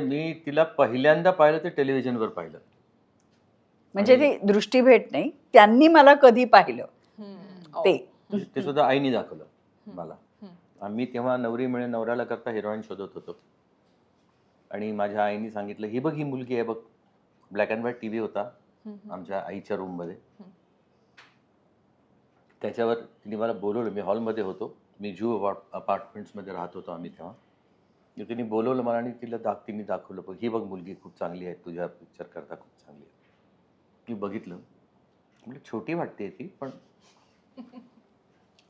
म्हणजे मी तिला पहिल्यांदा पाहिलं ते टेलिव्हिजनवर पाहिलं. म्हणजे ती दृष्टीभेट नाही. त्यांनी मला कधी पाहिलं. ते. ते सुद्धा आईने दाखवलं मला. आम्ही तेव्हा नवरी मिळे नवऱ्याला करता हिरोईन शोधत होतो. आणि माझ्या आईने सांगितलं ही बघ ही मुलगी आहे बघ. Black and white T V होता. आमच्या आईच्या रूममध्ये हम्म. त्याच्यावर तिने मला बोलवलं. मी हॉलमध्ये होतो. मी जू अपार्ट अपार्टमेंट्समध्ये राहत होतो आम्ही तेव्हा. तिने बोलवलं मला आणि तिला दाख तिने दाखवलं. बघ ही बघ मुलगी खूप चांगली आहे तुझ्या पिक्चर करता खूप चांगली आहे. मी बघितलं. म्हणजे छोटी वाटते ती पण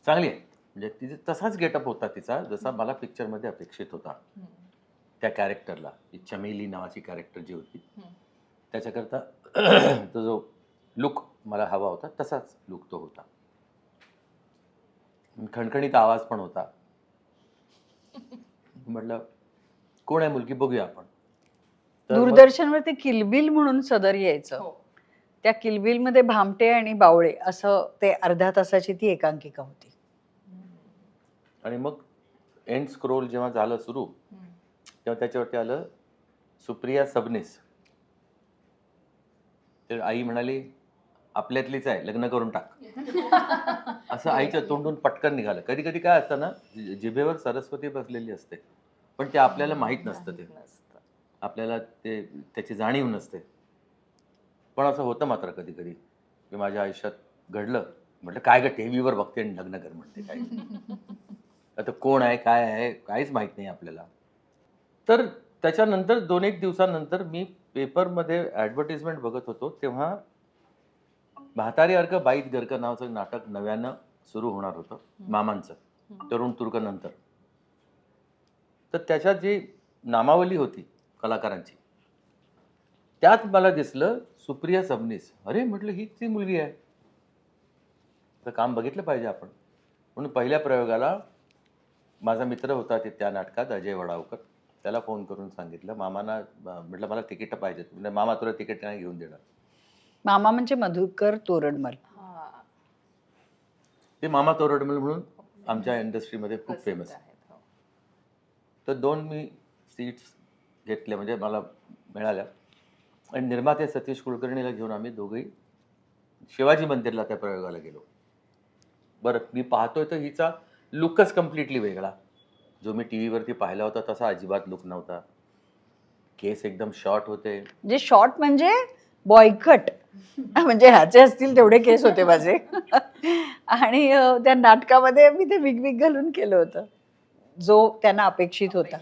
चांगली आहे. म्हणजे तिचा तसाच गेटअप होता तिचा जसा मला पिक्चरमध्ये अपेक्षित होता. त्या कॅरेक्टरला चमेली नावाची कॅरेक्टर जी होती. त्याच्याकरता तो जो लुक मला हवा होता तसाच लुक तो होता. खणखणीत आवाज पण होता. म्हटलं कोण आहे मुलगी बघूया आपण. तर मग- दूरदर्शनवर ते किलबिल म्हणून सदर यायचं. हो. त्या किलबिलमध्ये भामटे आणि बावळे असं ते अर्ध्या तासाची ती एकांकिका होती. आणि मग एंड स्क्रोल जेव्हा झालं सुरू हम्म. तेव्हा त्याच्यावरती आलं सुप्रिया सबनीस. तर आई म्हणाली आपल्यातलीच आहे लग्न करून टाक. असं आईच्या तोंडून पटकन निघालं. कधी कधी काय असतं ना जि- जिभेवर सरस्वती बसलेली असते. पण ते आपल्याला माहीत नसतं ते. आपल्याला ते त्याची जाणीव नसते. पण असं होतं मात्र कधी कधी की माझ्या आयुष्यात घडलं. म्हटलं काय ग टी व्हीवर बघते आणि लग्न कर म्हणते काय. आता कोण आहे काय आहे काहीच माहीत नाही आपल्याला. तर त्याच्यानंतर दोन एक दिवसानंतर मी पेपरमध्ये ॲडव्हर्टिजमेंट बघत होतो तेव्हा म्हातारी अर्क बाईत गर्क नावाचं नाटक नव्यानं सुरू होणार होतं मामांचं. तरुण तुर्क नंतर. तर त्याच्यात जी नामावली होती कलाकारांची त्यात मला दिसलं सुप्रिया सबनीस. अरे म्हटलं ही ती मुलगी आहे. तर काम बघितलं पाहिजे आपण. म्हणून पहिल्या प्रयोगाला माझा मित्र होता ते त्या नाटकात अजय वडावकर. त्याला फोन करून सांगितलं मामाना म्हटलं मला तिकीट पाहिजेत म्हणजे मामा तुला तिकीट नाही घेऊन देणार. मामा म्हणजे मधुकर तोरडमल. हा. ते मामा तोरडमल म्हणून आमच्या इंडस्ट्रीमध्ये खूप फेमस आहेत. तर दोन मी सीट्स घेतल्या म्हणजे मला मिळाल्या. आणि निर्माते सतीश कुलकर्णीला घेऊन आम्ही दोघंही शिवाजी मंदिरला त्या प्रयोगाला गेलो. बरं मी पाहतोय तर हिचा लुकच कम्प्लिटली वेगळा. जो मी टी व्हीवरती पाहिला होता तसा अजिबात लुक नव्हता. केस एकदम शॉर्ट होते. जे शॉर्ट म्हणजे बॉयकट म्हणजे, म्हणजे ह्याचे असतील तेवढे केस होते माझे. आणि त्या नाटकामध्ये मी ते विग विग घालून केलं होतं. जो त्यांना अपेक्षित होता.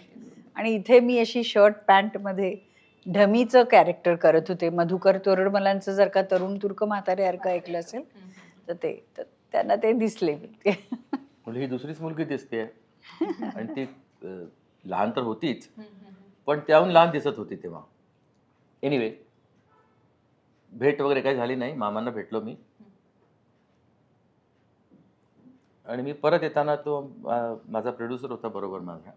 आणि इथे मी अशी शर्ट पॅन्टमध्ये ढमीचं कॅरेक्टर करत होते. मधुकर तोरडमलांचं जर का तरुण तुर्क म्हाताऱ्यासारखं ऐकलं असेल तर ते तर त्यांना ते दिसले म्हणजे ही दुसरीच मुलगी दिसते. आणि ती लहान तर होतीच पण त्याहून लहान दिसत होती तेव्हा. एनिवे भेट वगैरे काही झाली नाही. मामांना भेटलो मी. आणि मी परत येताना तो माझा प्रोड्युसर होता बरोबर माझा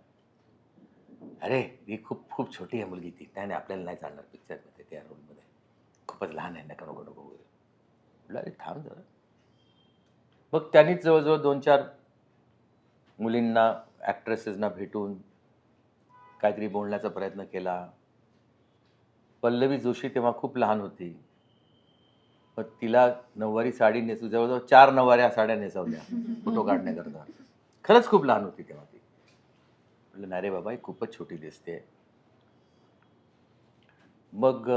अरे ही खूप खूप छोटी आहे मुलगी ती. नाही नाही, आपल्याला नाही चालणार पिक्चरमध्ये त्या रोलमध्ये खूपच लहान आहे नका नको नको वगैरे म्हटलं अरे थांब जरा. मग त्यांनीच जवळजवळ दोन चार मुलींना ॲक्ट्रेसेसना भेटून काहीतरी बोलण्याचा प्रयत्न केला. पल्लवी जोशी तेव्हा खूप लहान होती. मग तिला नऊवारी साडी नेसू जवळजवळ चार नऊवाऱ्या साड्या नेसवल्या फोटो काढण्याकरता. खरंच खूप लहान होती तेव्हा ती. म्हटलं नाही रे बाबा ही खूपच छोटी दिसते. मग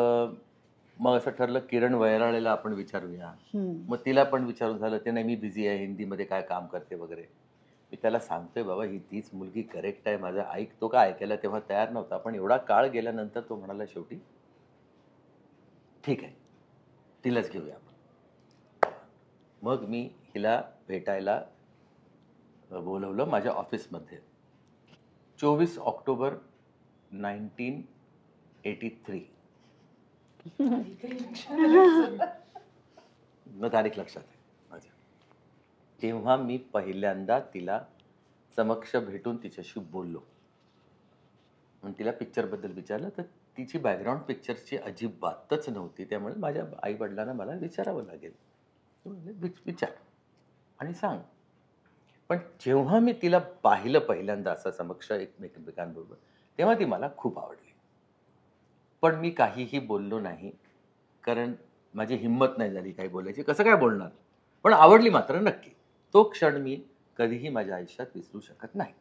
मग असं ठरलं किरण वैराळेला आपण विचारूया. मग तिला पण विचारून झालं ते नाही मी बिझी आहे हिंदीमध्ये काय काम करते वगैरे. मी त्याला सांगतोय बाबा ही तीच मुलगी करेक्ट आहे माझा ऐकतो का ऐकायला तेव्हा तयार नव्हता पण एवढा काळ गेल्यानंतर तो म्हणाला शेवटी ठीक आहे. तिलाच घेऊया आपण. मग मी हिला भेटायला बोलवलं माझ्या ऑफिसमध्ये. चोवीस ऑक्टोबर नाईन्टीन एटी थ्री. मग तारीख लक्षात आहे माझ्या तेव्हा मी पहिल्यांदा तिला समक्ष भेटून तिच्याशी बोललो. तिला पिक्चरबद्दल विचारलं तर तिची बॅकग्राऊंड पिक्चरची अजिबातच नव्हती. त्यामुळे माझ्या आई वडिलांना मला विचारावं लागेल. म्हणजे "विच- विचार आणि सांग. पण जेव्हा मी तिला पाहिलं पहिल्यांदा असं समक्ष एकमेकांबरोबर तेव्हा ती मला खूप आवडली. पण मी काहीही बोललो नाही कारण माझी हिंमत नाही झाली काही बोलायची. कसं काय बोलणार? पण आवडली मात्र नक्की. तो क्षण मी कधीही माझ्या आयुष्यात विसरू शकत नाही.